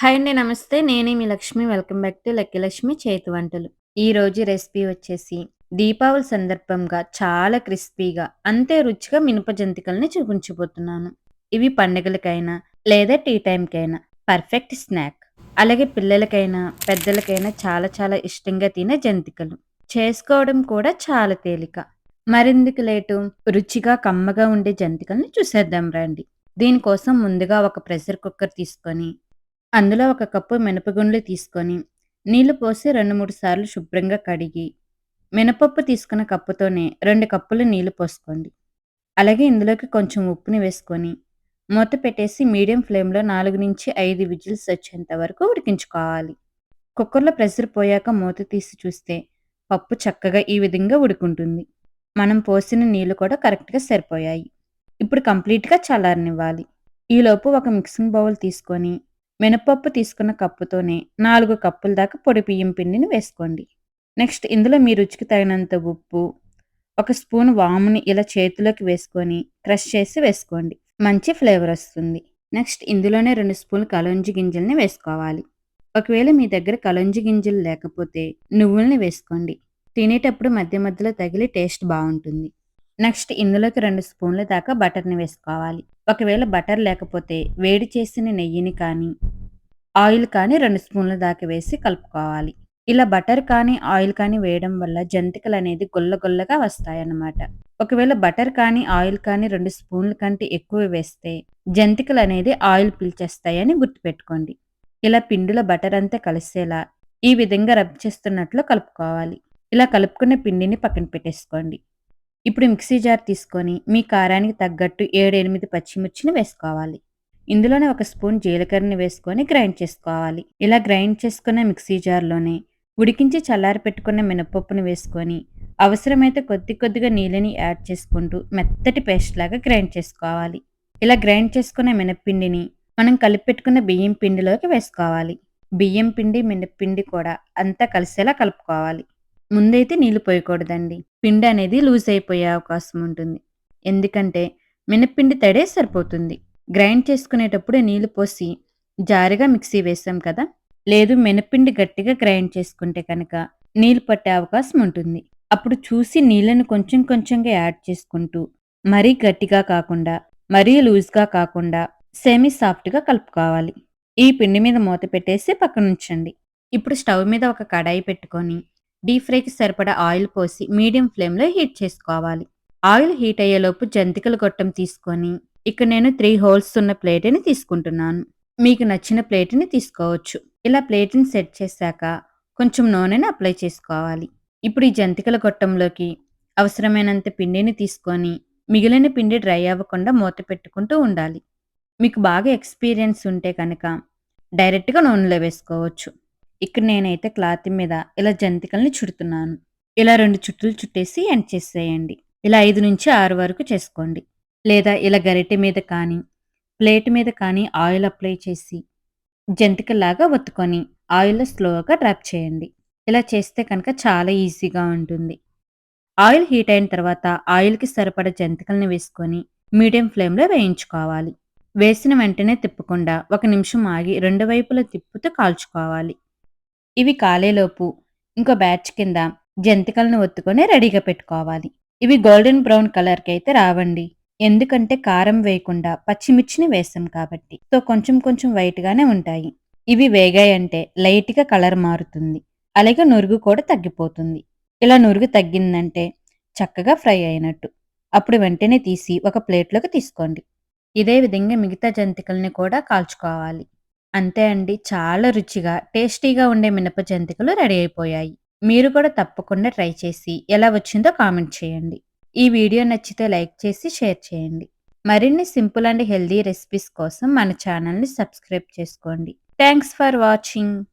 Hi అండి నమస్తే. నేనే మీ Lakshmi. Welcome back to lucky Lakshmi చేతి వంటలు. ఈ రోజు రెసిపీ వచ్చేసి దీపావళి సందర్భంగా చాలా క్రిస్పీగా అంతే రుచిగా మినప జంతికల్ని చూపించబోతున్నాను. ఇవి పండుగలకైనా లేదా టీ టైంకైనా పర్ఫెక్ట్ స్నాక్. అలాగే పిల్లలకైనా పెద్దలకైనా చాలా చాలా ఇష్టంగా తినే జంతికలు. చేసుకోవడం కూడా చాలా తేలిక. మరెందుకు లేటు? రుచిగా కమ్మగా ఉండే జంతికల్ని చూసేద్దాం రండి. దీనికోసం ముందుగా ఒక ప్రెషర్ కుక్కర్ తీసుకొని అందులో ఒక కప్పు మినపగుండ్లు తీసుకొని నీళ్ళు పోసి రెండు మూడు సార్లు శుభ్రంగా కడిగి మినపప్పు తీసుకున్న కప్పుతోనే రెండు కప్పులు నీళ్ళు పోసుకోండి. అలాగే ఇందులోకి కొంచెం ఉప్పుని వేసుకొని మూత పెట్టేసి మీడియం ఫ్లేమ్లో నాలుగు నుంచి ఐదు విజిల్స్ వచ్చేంత వరకు ఉడికించుకోవాలి. కుక్కర్లో ప్రెషర్ పోయాక మూత తీసి చూస్తే పప్పు చక్కగా ఈ విధంగా ఉడుకుంటుంది. మనం పోసిన నీళ్ళు కూడా కరెక్ట్గా సరిపోయాయి. ఇప్పుడు కంప్లీట్గా చల్లారనివ్వాలి. ఈలోపు ఒక మిక్సింగ్ బౌల్ తీసుకొని మినపప్పు తీసుకున్న కప్పుతోనే నాలుగు కప్పుల దాకా పొడి బియ్యం పిండిని వేసుకోండి. నెక్స్ట్ ఇందులో మీ రుచికి తగినంత ఉప్పు ఒక స్పూన్ వాముని ఇలా చేతిలోకి వేసుకొని క్రష్ చేసి వేసుకోండి. మంచి ఫ్లేవర్ వస్తుంది. నెక్స్ట్ ఇందులోనే రెండు స్పూన్లు కలోంజి గింజల్ని వేసుకోవాలి. ఒకవేళ మీ దగ్గర కలోంజి గింజలు లేకపోతే నువ్వుల్ని వేసుకోండి. తినేటప్పుడు మధ్య మధ్యలో తగిలి టేస్ట్ బాగుంటుంది. నెక్స్ట్ ఇందులోకి రెండు స్పూన్ల దాకా బటర్ని వేసుకోవాలి. ఒకవేళ బటర్ లేకపోతే వేడి చేసిన నెయ్యిని కానీ ఆయిల్ కానీ రెండు స్పూన్ల దాకా వేసి కలుపుకోవాలి. ఇలా బటర్ కానీ ఆయిల్ కానీ వేయడం వల్ల జంతికలు అనేది గుల్ల గుల్లగా వస్తాయన్నమాట. ఒకవేళ బటర్ కానీ ఆయిల్ కానీ రెండు స్పూన్ల కంటే ఎక్కువ వేస్తే జంతికలు అనేది ఆయిల్ పీల్చేస్తాయని గుర్తుపెట్టుకోండి. ఇలా పిండిలో బటర్ అంతా కలిసేలా ఈ విధంగా రబ్ చేస్తున్నట్లు కలుపుకోవాలి. ఇలా కలుపుకున్న పిండిని పక్కన పెట్టేసుకోండి. ఇప్పుడు మిక్సీ జార్ తీసుకొని మీ కారానికి తగ్గట్టు ఏడు ఎనిమిది పచ్చిమిర్చిని వేసుకోవాలి. ఇందులోనే ఒక స్పూన్ జీలకర్రని వేసుకొని గ్రైండ్ చేసుకోవాలి. ఇలా గ్రైండ్ చేసుకున్న మిక్సీ జార్లోనే ఉడికించి చల్లారి పెట్టుకున్న మినపప్పును వేసుకొని అవసరమైతే కొద్ది కొద్దిగా నీళ్ళని యాడ్ చేసుకుంటూ మెత్తటి పేస్ట్ లాగా గ్రైండ్ చేసుకోవాలి. ఇలా గ్రైండ్ చేసుకున్న మినప్పిండిని మనం కలిపెట్టుకున్న బియ్యం పిండిలోకి వేసుకోవాలి. బియ్యం పిండి మినప్పిండి కూడా అంతా కలిసేలా కలుపుకోవాలి. ముందైతే నీళ్ళు పోయకూడదండి. పిండి అనేది లూజ్ అయిపోయే అవకాశం ఉంటుంది ఎందుకంటే మినప్పిండి తడే సరిపోతుంది. గ్రైండ్ చేసుకునేటప్పుడు నీళ్ళు పోసి జారిగా మిక్సీ వేసాం కదా? లేదు మినపిండి గట్టిగా గ్రైండ్ చేసుకుంటే కనుక నీళ్ళు పట్టే అవకాశం ఉంటుంది అప్పుడు చూసి నీళ్ళను కొంచెం కొంచెంగా యాడ్ చేసుకుంటూ మరీ గట్టిగా కాకుండా మరీ లూజ్గా కాకుండా సెమీ సాఫ్ట్గా కలుపుకోవాలి. ఈ పిండి మీద మూత పెట్టేసి పక్కనుంచండి. ఇప్పుడు స్టవ్ మీద ఒక కడాయి పెట్టుకొని డీప్ ఫ్రైకి సరిపడా ఆయిల్ పోసి మీడియం ఫ్లేమ్లో హీట్ చేసుకోవాలి. ఆయిల్ హీట్ అయ్యేలోపు జంతికల గొట్టం తీసుకొని ఇక్కడ నేను త్రీ హోల్స్ ఉన్న ప్లేట్ని తీసుకుంటున్నాను. మీకు నచ్చిన ప్లేట్ని తీసుకోవచ్చు. ఇలా ప్లేట్ని సెట్ చేశాక కొంచెం నూనెని అప్లై చేసుకోవాలి. ఇప్పుడు ఈ జంతికల గొట్టంలోకి అవసరమైనంత పిండిని తీసుకొని మిగిలిన పిండి డ్రై అవ్వకుండా మూత పెట్టుకుంటూ ఉండాలి. మీకు బాగా ఎక్స్పీరియన్స్ ఉంటే కనుక డైరెక్ట్గా నూనెలో వేసుకోవచ్చు. ఇక్కడ నేనైతే క్లాత్ మీద ఇలా జంతికల్ని చుడుతున్నాను. ఇలా రెండు చుట్టులు చుట్టేసి ఎండ్ చేసేయండి. ఇలా ఐదు నుంచి ఆరు వరకు చేసుకోండి. లేదా ఇలా గరిటె మీద కానీ ప్లేట్ మీద కానీ ఆయిల్ అప్లై చేసి జంతికలాగా ఒత్తుకొని ఆయిల్లో స్లోగా డ్రాప్ చేయండి. ఇలా చేస్తే కనుక చాలా ఈజీగా ఉంటుంది. ఆయిల్ హీట్ అయిన తర్వాత ఆయిల్కి సరిపడ జంతికల్ని వేసుకొని మీడియం ఫ్లేమ్లో వేయించుకోవాలి. వేసిన వెంటనే తిప్పకుండా ఒక నిమిషం ఆగి రెండు వైపులా తిప్పుతూ కాల్చుకోవాలి. ఇవి కాలేలోపు ఇంకో బ్యాచ్ కింద జంతికలను ఒత్తుకొని రెడీగా పెట్టుకోవాలి. ఇవి గోల్డెన్ బ్రౌన్ కలర్కి అయితే రావండి. ఎందుకంటే కారం వేయకుండా పచ్చిమిర్చిని వేసాం కాబట్టి. సో కొంచెం కొంచెం వైట్గానే ఉంటాయి. ఇవి వేగాయంటే లైట్గా కలర్ మారుతుంది. అలాగే నురుగు కూడా తగ్గిపోతుంది. ఇలా నురుగు తగ్గిందంటే చక్కగా ఫ్రై అయినట్టు. అప్పుడు వెంటనే తీసి ఒక ప్లేట్లోకి తీసుకోండి. ఇదే విధంగా మిగతా జంతికల్ని కూడా కాల్చుకోవాలి. అంతే అండి. చాలా రుచిగా టేస్టీగా ఉండే మినప జంతికలు రెడీ అయిపోయాయి. మీరు కూడా తప్పకుండా ట్రై చేసి ఎలా వచ్చిందో కామెంట్ చేయండి. ఈ వీడియో నచ్చితే లైక్ చేసి షేర్ చేయండి. మరిన్ని సింపుల్ అండ్ హెల్దీ రెసిపీస్ కోసం మన ఛానల్ని సబ్స్క్రైబ్ చేసుకోండి. Thanks for watching.